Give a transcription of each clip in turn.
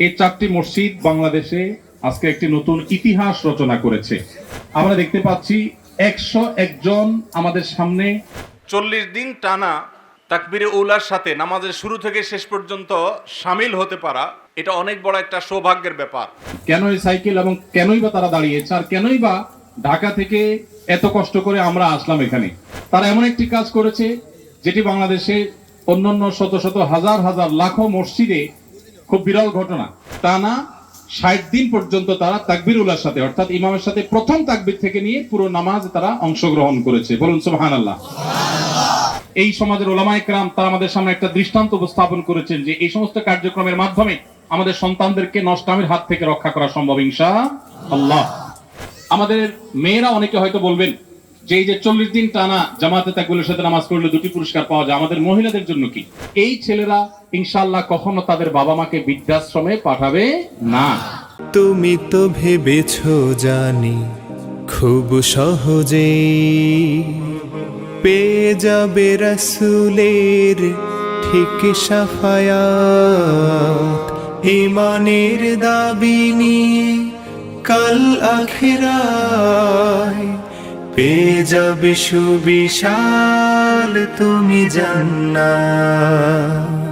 এই চারটি মসজিদ বাংলাদেশে আজকে একটি নতুন ইতিহাস রচনা করেছে। আমরা দেখতে পাচ্ছি একশো একজন আমাদের সামনে। চল্লিশ দিন টানা তাকবিরে উলার সাথে নামাজের শুরু থেকে শেষ পর্যন্ত সামিল হতে পারা এটা অনেক বড় একটা সৌভাগ্যের ব্যাপার। কেন এই সাইকেল এবং কেনই বা তারা দাঁড়িয়েছে আর কেনই বা ঢাকা থেকে এত কষ্ট করে আমরা আসলাম এখানে? তারা এমন একটি কাজ করেছে যেটি বাংলাদেশে অন্যান্য শত শত হাজার হাজার লাখো মসজিদে খুব বিরল ঘটনা। তা না ষাট দিন পর্যন্ত তারা তাকবির উল্লার সাথে, অর্থাৎ ইমামের সাথে প্রথম তাকবির থেকে নিয়ে পুরো নামাজ তারা অংশগ্রহণ করেছে। বলুন সুবহান আল্লাহ এই সমাজের ওলামা একরাম তারা আমাদের সামনে একটা দৃষ্টান্ত উপস্থাপন করেছেন যে এই সমস্ত কার্যক্রমের মাধ্যমে আমাদের সন্তানদেরকে নষ্টামের হাত থেকে রক্ষা করা সম্ভব ইনশা আল্লাহ আমাদের মেয়েরা অনেকে হয়তো বলবেন যে এই যে চল্লিশ দিন টানা জামাতে তাকবুলের সাথে নামাজ পড়লে দুটি পুরস্কার পাওয়া যায়, আমাদের মহিলাদের জন্য কি? এই ছেলেরা ইনশাআল্লাহ কখনো তাদের বাবা মাকে বৃদ্ধাশ্রমে পাঠাবে না। তুমি তো ভেবেছ জানি খুব সহজে পেয়ে যাবে রসুলের ঠিক সাফায়াত। ইমানের দাবি নিয়ে কাল আখিরায় পেয়ে যাবে সুবিশাল তুমি জান্নাত।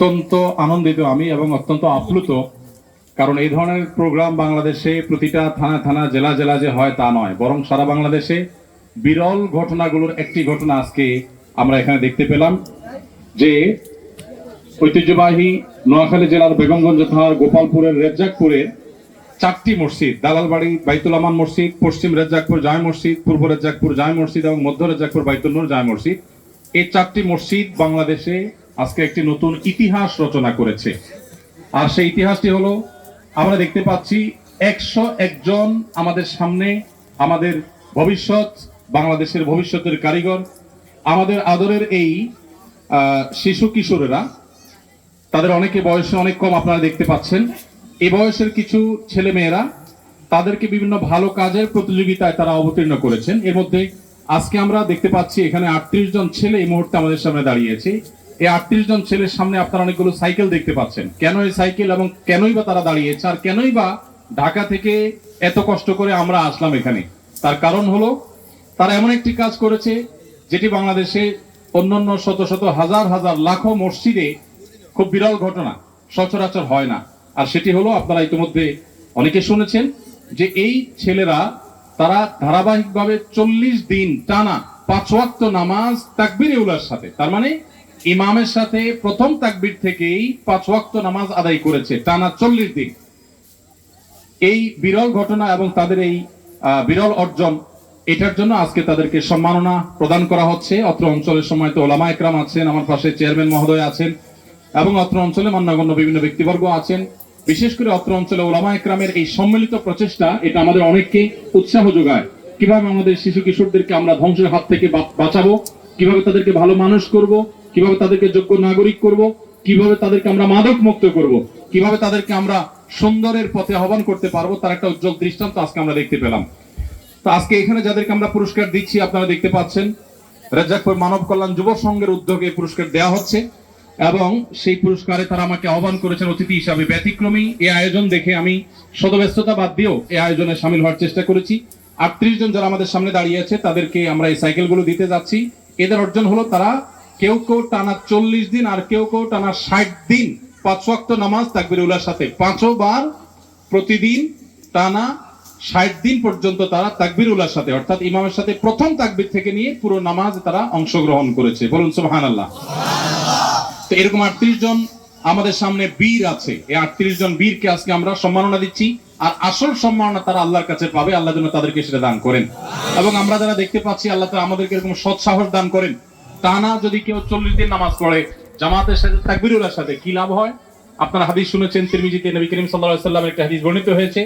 অত্যন্ত আনন্দিত আমি এবং অত্যন্ত আপ্লুত, কারণ এই ধরনের প্রোগ্রাম বাংলাদেশে প্রতিটা থানা থানা জেলা জেলা যে হয় তা নয়, বরং সারা বাংলাদেশে বিরল ঘটনাগুলোর একটি ঘটনা আজকে আমরা এখানে দেখতে পেলাম, যে ঐতিহ্যবাহী নোয়াখালী জেলার বেগমগঞ্জ থানার গোপালপুরের রেজ্জাকপুরে চারটি মসজিদ, দালালবাড়ি, বাইতুল আমান মসজিদ, পশ্চিম রেজ্জাকপুর জায় মসজিদ, পূর্ব রেজ্জাকপুর জায় মসজিদ এবং মধ্য রেজ্জাকপুর বাইতুল নূর জায় মসজিদ। এই চারটি মসজিদ বাংলাদেশে আজকে একটি নতুন ইতিহাস রচনা করেছে। আর সেই ইতিহাসটি হলো, আমরা দেখতে পাচ্ছি একশো একজন আমাদের সামনে আমাদের ভবিষ্যৎ, বাংলাদেশের ভবিষ্যতের কারিগর, আমাদের আদরের এই শিশু কিশোরেরা। তাদের অনেকে বয়সে অনেক কম আপনারা দেখতে পাচ্ছেন। এই বয়সের কিছু ছেলে মেয়েরা তাদেরকে বিভিন্ন ভালো কাজের প্রতিযোগিতায় তারা অবতীর্ণ করেছেন। এর মধ্যে আজকে আমরা দেখতে পাচ্ছি এখানে আটত্রিশ জন ছেলে এই মুহূর্তে আমাদের সামনে দাঁড়িয়েছে এই আটত্রিশ জন ছেলের সামনে আপনারা অনেকগুলো সাইকেল দেখতে পাচ্ছেন। কেন এই সাইকেল এবং কেনই বা তারা দাঁড়িয়েছে আর কেনই বা ঢাকা থেকে এত কষ্ট করে আমরা আসলাম এখানে? তার কারণ হলো, তারা এমন একটি কাজ করেছে যেটি বাংলাদেশে অন্যান্য শত শত হাজার হাজার লাখো মসজিদে খুব বিরল ঘটনা, সচরাচর হয় না। আর সেটি হলো, আপনারা ইতিমধ্যে অনেকে শুনেছেন যে এই ছেলেরা তারা ধারাবাহিকভাবে চল্লিশ দিন টানা পাঁচ নামাজ তাকবির উলার সাথে। তার মানে ইমামের সাথে প্রথম তাকবির থেকেই পাঁচ ওয়াক্ত নামাজ আদায় করেছে, টানা চল্লিশ দিন। এই বিরল ঘটনা এবং তাদের এই বিরল অর্জন, এটার জন্য আজকে তাদেরকে সম্মাননা প্রদান করা হচ্ছে। অত্র অঞ্চলের সময় তো ওলামা একরাম আছেন, আমার পাশে চেয়ারম্যান মহোদয় আছেন এবং অত্র অঞ্চলে মান্যগণ্য বিভিন্ন ব্যক্তিবর্গ আছেন। বিশেষ করে অত্র অঞ্চলে ওলামা একরামের এই সম্মিলিত প্রচেষ্টা, এটা আমাদের অনেককে উৎসাহ যোগায়। কীভাবে আমাদের শিশু কিশোরদেরকে আমরা ধ্বংসের হাত থেকে বাঁচাবো? কীভাবে তাদেরকে ভালো মানুষ করব? কীভাবে তাদেরকে যোগ্য নাগরিক করব? কীভাবে তাদেরকে আমরা মাদক মুক্ত করব? কীভাবে তাদেরকে আমরা সুন্দরের পথে আহ্বান করতে পারব? তার একটা উজ্জ্বল দৃষ্টান্ত আজকে আমরা দেখতে পেলাম। তো আজকে এখানে যাদেরকে আমরা পুরস্কার দিচ্ছি, আপনারা দেখতে পাচ্ছেন, রাজ্জাকপুর মানব কল্যাণ যুব সংঘের উদ্যোগে পুরস্কার দেওয়া হচ্ছে এবং সেই পুরস্কারে তারা আমাকে আহ্বান করেছেন অতিথি হিসাবে। ব্যতিক্রমী এই আয়োজন দেখে আমি সদব্যস্ততা বাদ দিয়েও এই আয়োজনে সামিল হওয়ার চেষ্টা করেছি। আটত্রিশ জন যারা আমাদের সামনে দাঁড়িয়ে আছে, তাদেরকে আমরা এই সাইকেলগুলো দিতে যাচ্ছি। এদের অর্জন হলো তারা কেউ কেউ টানা চল্লিশ দিন আর কেউ কেউ টানা ষাট দিন পাঁচ ওয়াক্ত নামাজ তাকবির উল্লার সাথে। পাঁচও বার প্রতিদিন টানা ষাট দিন পর্যন্ত তারা তাকবির উল্লার সাথে, অর্থাৎ ইমামের সাথে প্রথম তাকবির থেকে নিয়ে পুরো নামাজ তারা অংশগ্রহণ করেছে। বলুন সুবহান আল্লাহ তো এরকম আটত্রিশ জন আমাদের সামনে বীর আছে। এই আটত্রিশ জন বীরকে আজকে আমরা সম্মাননা দিচ্ছি। আর আসল সম্মাননা তারা আল্লাহর কাছে পাবে। আল্লাহ যেন তাদেরকে সেটা দান করেন। এবং আমরা যারা দেখতে পাচ্ছি, আল্লাহ তারা আমাদেরকে এরকম সৎ সাহস দান করেন। টানা যদি কেউ চল্লিশ দিন নামাজ পড়ে, জামাতের সাথে তাকবিরুল্লার সাথে কি লাভ হয়? আপনারা হাদিস শুনেছেন, তিরমিজিতে নবী করিম আলাইহি সাল্লামের একটা হাদিস বর্ণিত হয়েছে।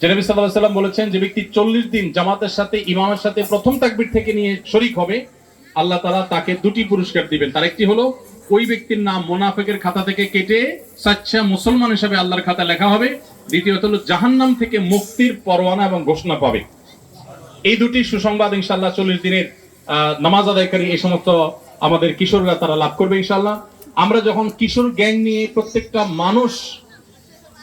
যে নবী আলাইহি সাল্লাম বলেছেন যে ব্যক্তি চল্লিশ দিন জামাতের সাথে, ইমামের সাথে প্রথম তাকবির থেকে নিয়ে শরিক হবে, আল্লাহ তালা তাকে দুটি পুরস্কার দিবেন। তার একটি হলো, ওই ব্যক্তির নাম মোনাফেকের খাতা থেকে কেটে সাচ্চা মুসলমান হিসেবে আল্লাহর খাতা লেখা হবে। দ্বিতীয়ত হলো, জাহান্নাম থেকে মুক্তির পরোয়ানা এবং ঘোষণা পাবে। এই দুটি সুসংবাদ ইনশাল্লাহ চল্লিশ দিনের নামাজ আদায়কারী এই সমস্ত আমাদের কিশোররা তারা লাভ করবে ইনশাল্লাহ আমরা যখন কিশোর গ্যাং নিয়ে প্রত্যেকটা মানুষ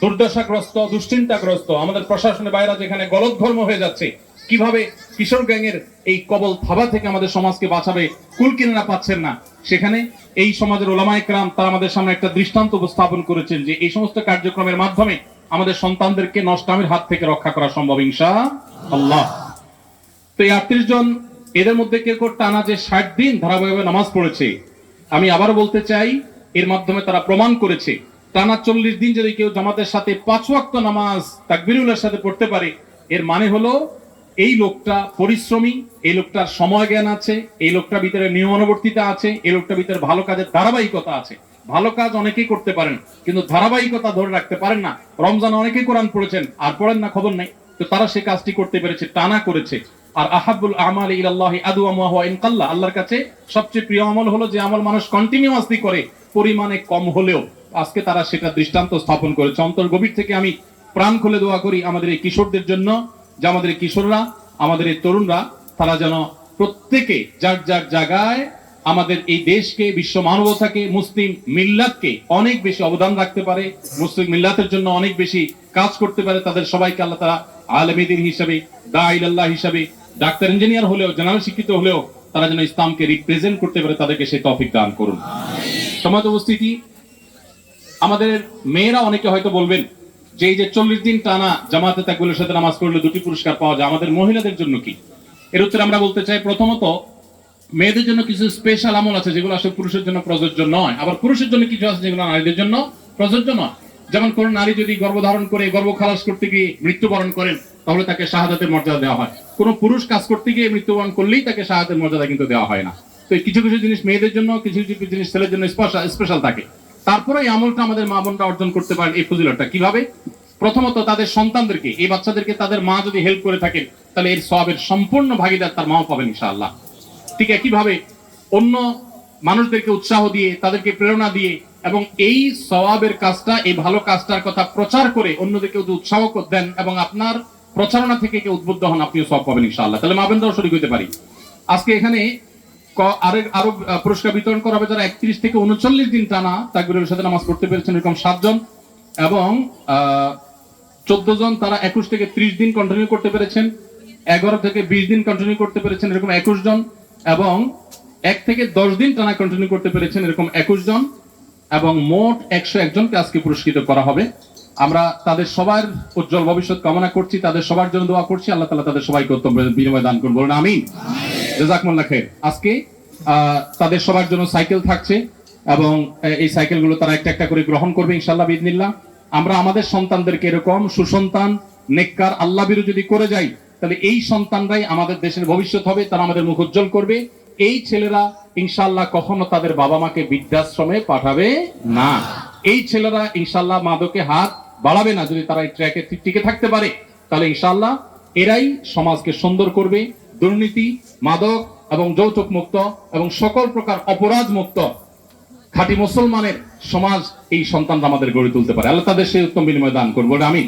দুর্দশাগ্রস্ত, দুশ্চিন্তাগ্রস্ত, আমাদের প্রশাসনের বাইরে যেখানে গলত ধর্ম হয়ে যাচ্ছে, কীভাবে কিশোর গ্যাংয়ের এই কবল থাবা থেকে আমাদের সমাজকে বাঁচাবে, কুল কিনারা পাচ্ছেন না। সেখানে এই সমাজের ওলামায় ক্রাম তারা আমাদের সামনে একটা দৃষ্টান্ত উপস্থাপন করেছেন যে এই সমস্ত কার্যক্রমের মাধ্যমে আমাদের সন্তানদেরকে নষ্টামের হাত থেকে রক্ষা করা সম্ভব ইনশা আল্লাহ। তো এই আটত্রিশ জন এদের মধ্যে কেউ কেউ টানা যে ষাট দিন ধারাবাহিকভাবে নামাজ পড়েছে, আমি আবার বলতে চাই, এর মাধ্যমে তারা প্রমাণ করেছে, টানা চল্লিশ দিন যদি কেউ জামাতের সাথে পাঁচ ওয়াক্ত নামাজ তাকবিরুল্লার সাথে পড়তে পারে, এর মানে হলো এই লোকটা পরিশ্রমী, এই লোকটার সময় জ্ঞান আছে, এই লোকটার ভিতরে নিয়মানুবর্তিতা আছে, এই লোকটার ভিতরে ভালো কাজের ধারাবাহিকতা আছে। ভালো কাজ অনেকেই করতে পারেন, কিন্তু ধারাবাহিকতা ধরে রাখতে পারেন না। রমজান অনেকেই কোরআন পড়েছেন, আর পড়েন না, খবর নেই। তো তারা সে কাজটি করতে পেরেছে, টানা করেছে। আর আহাবুল আমাল ইলাল্লাহি আদু ওয়া ইনকাল্লাহ আল্লাহর কাছে সবচেয়ে প্রিয় আমল হলো যে আমল মানুষ কন্টিনিউয়াসলি করে, পরিমাণে কম হলেও। আজকে তারা সেটা দৃষ্টান্ত স্থাপন করেছে। অন্তর গভীর থেকে আমি প্রাণ খুলে দোয়া করি আমাদের এই কিশোরদের জন্য, যে আমাদের কিশোররা, আমাদের এই তরুণরা, তারা যেন প্রত্যেকে যার যার জায়গায় আমাদের এই দেশকে, বিশ্ব মানবতাকে, মুসলিম মিল্লাতকে অনেক বেশি অবদান রাখতে পারে, মুসলিম মিল্লাতের জন্য অনেক বেশি কাজ করতে পারে, তাদের সবাইকে আল্লাহ তারা আলমীদিন হিসাবে দাইল্লাহ হিসাবে ডাক্তার, ইঞ্জিনিয়ার হলেও জেনারেল শিক্ষিত হলেও তারা যেন ইসলামকে রিপ্রেজেন্ট করতে পারে, তাদেরকে সেই তফিক দান করুন। সমাজ উপস্থিতি, আমাদের মেয়েরা অনেকে হয়তো বলবেন, যে এই যে চল্লিশ দিন টানা জামাতে তাকবুলের সাথে নামাজ পড়লে দুটি পুরস্কার পাওয়া যায়, আমাদের মহিলাদের জন্য কি? এর উত্তরে আমরা বলতে চাই, প্রথমত, মেয়েদের জন্য কিছু স্পেশাল আমল আছে যেগুলো আসলে পুরুষের জন্য প্রযোজ্য নয়। আবার পুরুষের জন্য কিছু আছে যেগুলো নারীদের জন্য প্রযোজ্য নয়। যেমন কোন নারী যদি গর্ভধারণ করে গর্ভ খালাস করতে গিয়ে মৃত্যুবরণ করেন, তাহলে তাকে শাহাদাতের মর্যাদা দেওয়া হয়। কোন পুরুষ কাজ করতে গিয়ে মৃত্যুবরণ করলেই তাকে শাহাদাতের মর্যাদা কিন্তু দেওয়া হয় না। তো কিছু কিছু জিনিস মেয়েদের জন্য, কিছু কিছু জিনিস ছেলের জন্য স্পেশাল থাকে। তারপরে এই আমলটা আমাদের মা বোনরা অর্জন করতে পারেন এই ফজিলতটা। কীভাবে? প্রথমত তাদের সন্তানদেরকে, এই বাচ্চাদেরকে তাদের মা যদি হেল্প করে থাকেন, তাহলে এর সবের সম্পূর্ণ ভাগিদার তার মাও পাবেন ইনশাআল্লাহ। ঠিক একইভাবে অন্য মানুষদেরকে উৎসাহ দিয়ে, তাদেরকে প্রেরণা দিয়ে এবং এই সওয়াবের কাজটা, এই ভালো কাজটার কথা প্রচার করে অন্যদেরকে উৎসাহ দেন এবং আপনার প্রচারণা থেকে কেউ উদ্বুদ্ধ হন, আপনিও সব পাবেন ইনশাআল্লাহ। তাহলে মাবেন্দ্র শরীর হইতে পারি। আজকে এখানে আরেক আরও পুরস্কার বিতরণ করা হবে যারা একত্রিশ থেকে উনচল্লিশ দিন টানা তাকবিরের সাথে নামাজ পড়তে পেরেছেন এরকম সাতজন এবং চোদ্দ জন তারা একুশ থেকে ত্রিশ দিন কন্টিনিউ করতে পেরেছেন, এগারো থেকে বিশ দিন কন্টিনিউ করতে পেরেছেন এরকম একুশ জন এবং এক থেকে দশ দিন টানা কন্টিনিউ করতে পেরেছেন এরকম একুশ জন। এবং মোট একশো একজনকে আজকে পুরস্কৃত করা হবে। আমরা তাদের সবার উজ্জ্বল ভবিষ্যৎ কামনা করছি, তাদের সবার জন্য দোয়া করছি। আল্লাহ তালা তাদের সবাইকে উত্তম বিনিময় দান বলুন আমিন। জাজাকমুল্লাহ খের আজকে তাদের সবার জন্য সাইকেল থাকছে এবং এই সাইকেলগুলো তারা একটা একটা করে গ্রহণ করবে ইনশাল্লাহ বিদিনিল্লাহ আমরা আমাদের সন্তানদেরকে এরকম সুসন্তান, নেককার, আল্লাহ বিরু যদি করে যাই, তাহলে এই সন্তানরাই আমাদের দেশের ভবিষ্যৎ হবে, তারা আমাদের মুখ উজ্জ্বল করবে। এই ছেলেরা ইনশাল্লাহ কখনো তাদের বাবা মাকে বৃদ্ধাশ্রমে পাঠাবে না। এই ছেলেরা ইনশাল্লাহ মাদকে হাত বাড়াবে না। যদি তারা এই ট্র্যাকে টিকে থাকতে পারে, তাহলে ইনশাল্লাহ এরাই সমাজকে সুন্দর করবে। দুর্নীতি, মাদক এবং যৌতুক মুক্ত এবং সকল প্রকার অপরাধ মুক্ত খাঁটি মুসলমানের সমাজ এই সন্তানরা আমাদের গড়ে তুলতে পারে। আল্লাহ তাদের সেই উত্তম বিনিময় দান করব আমি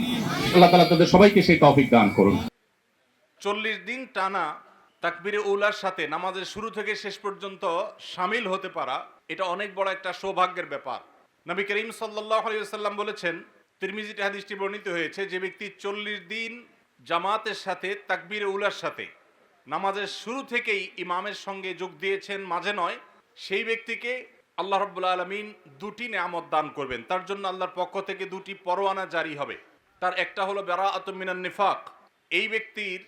আল্লাহ তালা তাদের সবাইকে সেই টপিক দান করুন। চল্লিশ দিন টানা তাকবিরে উলার সাথে নামাজের শুরু থেকে শেষ পর্যন্ত সামিল হতে পারা, এটা অনেক বড় একটা সৌভাগ্যের ব্যাপার। নবী করিম সাল্লাহ বলেছেন তিরমিজিতে হাদিসটি বর্ণিত হয়েছে যে ব্যক্তি চল্লিশ দিন জামাতের সাথে তাকবিরে উলার সাথে নামাজের শুরু থেকেই ইমামের সঙ্গে যোগ দিয়েছেন, মাঝে নয়, সেই ব্যক্তিকে আল্লাহ রব্বুল আলমিন দুটি নেয়ামত দান করবেন। তার জন্য আল্লাহর পক্ষ থেকে দুটি পরোয়ানা জারি হবে। তার একটা হলো বেড়া আতমিনান নিফাক। এই ব্যক্তির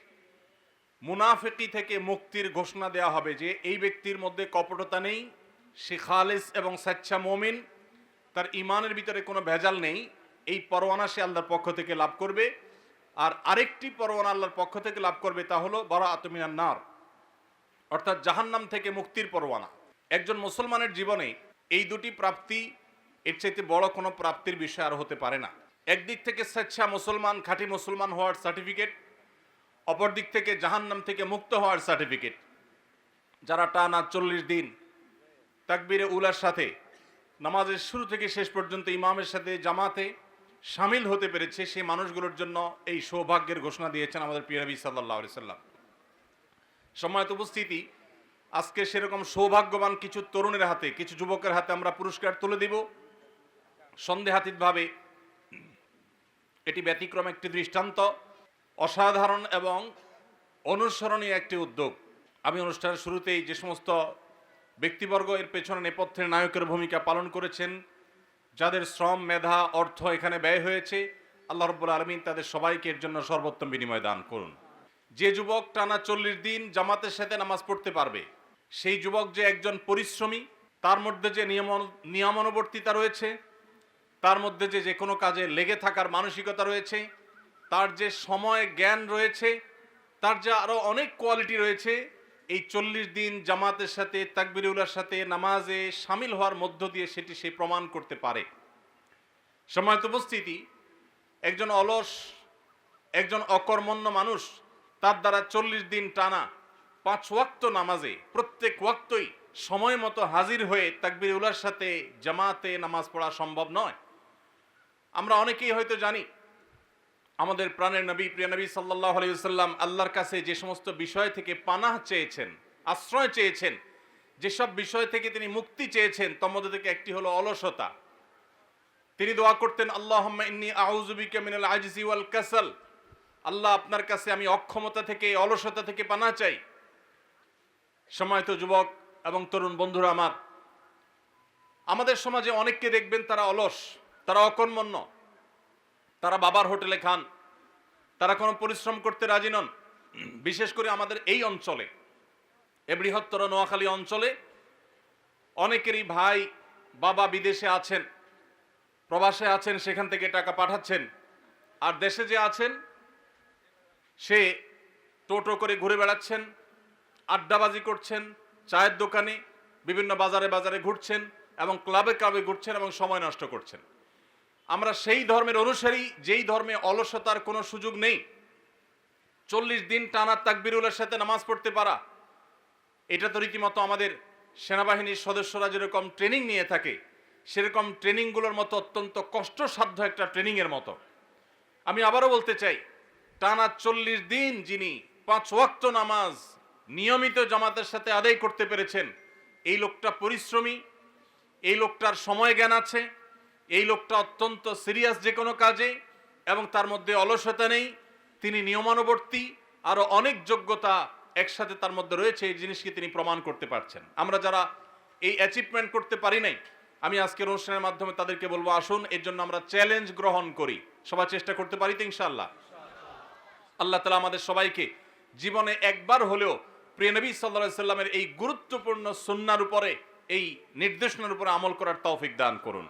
মুনাফিকি থেকে মুক্তির ঘোষণা দেওয়া হবে যে এই ব্যক্তির মধ্যে কপটতা নেই, সে খালেস এবং স্বেচ্ছা মমিন, তার ইমানের ভিতরে কোনো ভেজাল নেই। এই পরোয়ানা সে আল্লাহর পক্ষ থেকে লাভ করবে। আর আরেকটি পরোয়ানা আল্লাহর পক্ষ থেকে লাভ করবে তা হলো বড় আতমিনার নার, অর্থাৎ জাহান্নাম থেকে মুক্তির পরোয়ানা। একজন মুসলমানের জীবনে এই দুটি প্রাপ্তি এর চাইতে বড় কোনো প্রাপ্তির বিষয় আর হতে পারে না। একদিক থেকে স্বেচ্ছা মুসলমান, খাঁটি মুসলমান হওয়ার সার্টিফিকেট অপর দিক থেকে জাহান্নাম থেকে মুক্ত হওয়ার সার্টিফিকেট। যারা টানা চল্লিশ দিন তাকবিরে উলার সাথে, নামাজের শুরু থেকে শেষ পর্যন্ত ইমামের সাথে জামাতে সামিল হতে পেরেছে সেই মানুষগুলোর জন্য এই সৌভাগ্যের ঘোষণা দিয়েছেন আমাদের পিরাবি সাল্লাহ সাল্লাম। সময়ত উপস্থিতি, আজকে সেরকম সৌভাগ্যবান কিছু তরুণের হাতে, কিছু যুবকের হাতে আমরা পুরস্কার তুলে দিব। সন্দেহাতীতভাবে এটি ব্যতিক্রম একটি দৃষ্টান্ত। অসাধারণ এবং অনুসরণীয় একটি উদ্যোগ। আমি অনুষ্ঠানের শুরুতেই যে সমস্ত ব্যক্তিবর্গ এর পেছনে নেপথ্যের নায়কের ভূমিকা পালন করেছেন, যাদের শ্রম, মেধা, অর্থ এখানে ব্যয় হয়েছে, আল্লাহ রব্বুল আলমিন তাদের সবাইকে এর জন্য সর্বোত্তম বিনিময় দান করুন। যে যুবক টানা চল্লিশ দিন জামাতের সাথে নামাজ পড়তে পারবে, সেই যুবক যে একজন পরিশ্রমী, তার মধ্যে যে নিয়ম নিয়মানুবর্তিতা রয়েছে, তার মধ্যে যে যে কোনো কাজে লেগে থাকার মানসিকতা রয়েছে তার যে সময়, জ্ঞান রয়েছে, তার যে আরও অনেক কোয়ালিটি রয়েছে, এই চল্লিশ দিন জামাতের সাথে তাকবিরুল্লার সাথে নামাজে সামিল হওয়ার মধ্য দিয়ে সেটি সে প্রমাণ করতে পারে। সময়ত উপস্থিতি, একজন অলস, একজন অকর্মণ্য মানুষ, তার দ্বারা চল্লিশ দিন টানা পাঁচ ওয়াক্ত নামাজে, প্রত্যেক ওয়াক্তই সময় মতো হাজির হয়ে তাকবির উলার সাথে জামাতে নামাজ পড়া সম্ভব নয়। আমরা অনেকেই হয়তো জানি আমাদের প্রাণের নবী, প্রিয় নবী সাল্লাহ আলাইসাল্লাম আল্লাহর কাছে যে সমস্ত বিষয় থেকে পানাহ চেয়েছেন, আশ্রয় চেয়েছেন, যেসব বিষয় থেকে তিনি মুক্তি চেয়েছেন, তোর মধ্যে থেকে একটি হলো অলসতা। তিনি দোয়া করতেন আল্লাহ ইন্নি আউজুবিকা মিনাল আজজি ওয়াল কাসাল। আল্লাহ আপনার কাছে আমি অক্ষমতা থেকে, অলসতা থেকে পানা চাই। সময়ত যুবক এবং তরুণ বন্ধুরা আমার, আমাদের সমাজে অনেককে দেখবেন তারা অলস, তারা অকর্মণ্য। তারা বাবার হোটেলে খান। তারা কোনো পরিশ্রম করতে রাজি নন। বিশেষ করে আমাদের এই অঞ্চলে, এ বৃহত্তর নোয়াখালী অঞ্চলে অনেকেরই ভাই বাবা বিদেশে আছেন, প্রবাসে আছেন, সেখান থেকে টাকা পাঠাচ্ছেন। আর দেশে যে আছেন, সে টোটো করে ঘুরে বেড়াচ্ছেন, আড্ডাবাজি করছেন, চায়ের দোকানে, বিভিন্ন বাজারে বাজারে ঘুরছেন এবং ক্লাবে ক্লাবে ঘুরছেন এবং সময় নষ্ট করছেন। আমরা সেই ধর্মের অনুসারী, যেই ধর্মে অলসতার কোনো সুযোগ নেই। চল্লিশ দিন টানা তাকবিরুলের সাথে নামাজ পড়তে পারা, এটা তো রীতিমতো আমাদের সেনাবাহিনীর সদস্যরা যেরকম ট্রেনিং নিয়ে থাকে, সেরকম ট্রেনিংগুলোর মতো অত্যন্ত কষ্টসাধ্য একটা ট্রেনিংয়ের মতো। আমি আবারও বলতে চাই, টানা চল্লিশ দিন যিনি পাঁচ ওয়াক্ত নামাজ নিয়মিত জামাতের সাথে আদায় করতে পেরেছেন, এই লোকটা পরিশ্রমী, এই লোকটার সময় জ্ঞান আছে এই লোকটা অত্যন্ত সিরিয়াস যে কোনো কাজে এবং তার মধ্যে অলসতা নেই, তিনি নিয়মানুবর্তী আরও অনেক যোগ্যতা একসাথে তার মধ্যে রয়েছে, এই জিনিসকে তিনি প্রমাণ করতে পারছেন। আমরা যারা এই অ্যাচিভমেন্ট করতে পারি নাই, আমি আজকের অনুষ্ঠানের মাধ্যমে তাদেরকে বলব, আসুন, এর জন্য আমরা চ্যালেঞ্জ গ্রহণ করি। সবাই চেষ্টা করতে পারি তো, ইনশাআল্লাহ? আল্লাহ তালা আমাদের সবাইকে জীবনে একবার হলেও প্রিয় নবী সাল্লা সাল্লামের এই গুরুত্বপূর্ণ সুন্নার উপরে, এই নির্দেশনার উপরে আমল করার তৌফিক দান করুন।